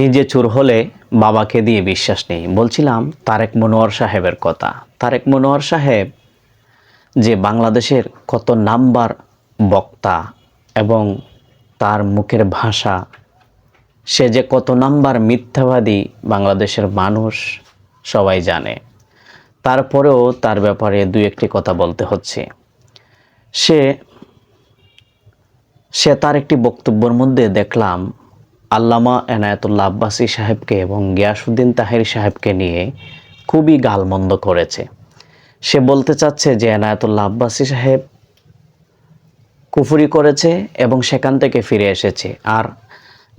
নিজে চুর হলে বাবাকে দিয়ে বিশ্বাস নেই। বলছিলাম, তারেক মনোয়ার সাহেবের কথা। তারেক মনোয়ার সাহেব যে বাংলাদেশের কত নাম্বার বক্তা এবং তার মুখের ভাষা, সে যে কত নাম্বার মিথ্যাবাদী বাংলাদেশের মানুষ, সবাই জানে। তারপরেও তার ব্যাপারে দু একটি কথা বলতে হচ্ছে। সে সে তার একটি বক্তব্যের মধ্যে দেখলাম আল্লামা এনায়েতুল্লাহ আব্বাসী সাহেবকে এবং গিয়াসুদ্দিন তাহের সাহেবকে নিয়ে খুবই গালমন্দ করেছে। সে বলতে চাচ্ছে যে এনায়েতুল্লাহ আব্বাসী সাহেব কুফুরি করেছে এবং সেখান থেকে ফিরে এসেছে। আর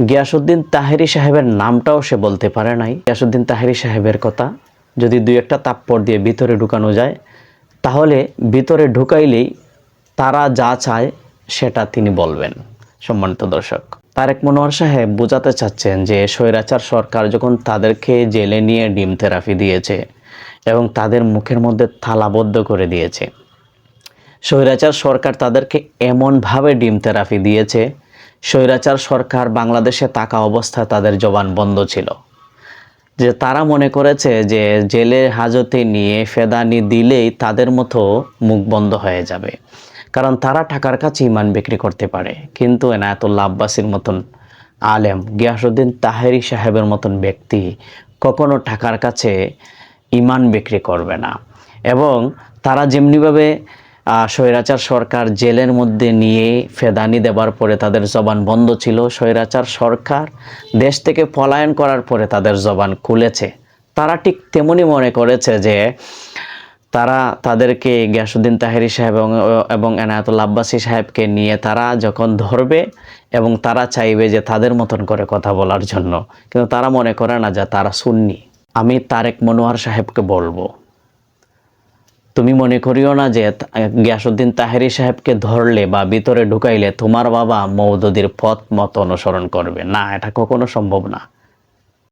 গিয়াসুদ্দিন তাহেরি সাহেবের নামটাও সে বলতে পারে নাই। গিয়াসুদ্দিন তাহেরি সাহেবের কথা যদি দুই একটা তাপ্পড় দিয়ে ভিতরে ঢুকানো যায়, তাহলে ভিতরে ঢুকাইলেই তারা যা চায় সেটা তিনি বলবেন। সম্মানিত দর্শক তারেক মনোয়ার সাহেব বোঝাতে চাচ্ছেন যে স্বৈরাচার সরকার যখন তাদেরকে জেলে নিয়ে ডিম থেরাপি দিয়েছে এবং তাদের মুখের মধ্যে থালাবদ্ধ করে দিয়েছে, স্বৈরাচার সরকার তাদেরকে এমনভাবে ডিম থেরাপি দিয়েছে, স্বৈরাচার সরকার বাংলাদেশে থাকা অবস্থায় তাদের জবান বন্ধ ছিল। যে তারা মনে করেছে যে জেলে হাজতে নিয়ে ফেদানি দিলেই তাদের মতো মুখ বন্ধ হয়ে যাবে। কারণ তারা টাকার কাছে ইমান বিক্রি করতে পারে। কিন্তু এনায়তুল্লাহ আব্বাসীর মতন আলেম গিয়াসুদ্দিন তাহেরি সাহেবের মতন ব্যক্তি কখনো টাকার কাছে ইমান বিক্রি করবে না। এবং তারা যেমনিভাবে স্বৈরাচার সরকার জেলের মধ্যে নিয়ে ফেদানি দেবার পরে তাদের জবান বন্ধ ছিল, স্বৈরাচার সরকার দেশ থেকে পলায়ন করার পরে তাদের জবান খুলেছে। তারা ঠিক তেমনই মনে করেছে যে তারা তাদেরকে গিয়াসুদ্দিন তাহেরি সাহেব এবং এবং এনায়তুল্লা আব্বাসী সাহেবকে নিয়ে তারা যখন ধরবে এবং তারা চাইবে যে তাদের মতন করে কথা বলার জন্য, কিন্তু তারা মনে করে না যে তারা সুন্নি। আমি তারেক মনোয়ার সাহেবকে বলব, তুমি মনে করিও না যে গিয়াসুদ্দিন তাহেরি সাহেবকে ধরলে বা ভিতরে ঢুকাইলে তোমার বাবা মৌদুদির পথ মত অনুসরণ করবে। না, এটা কখনো সম্ভব না।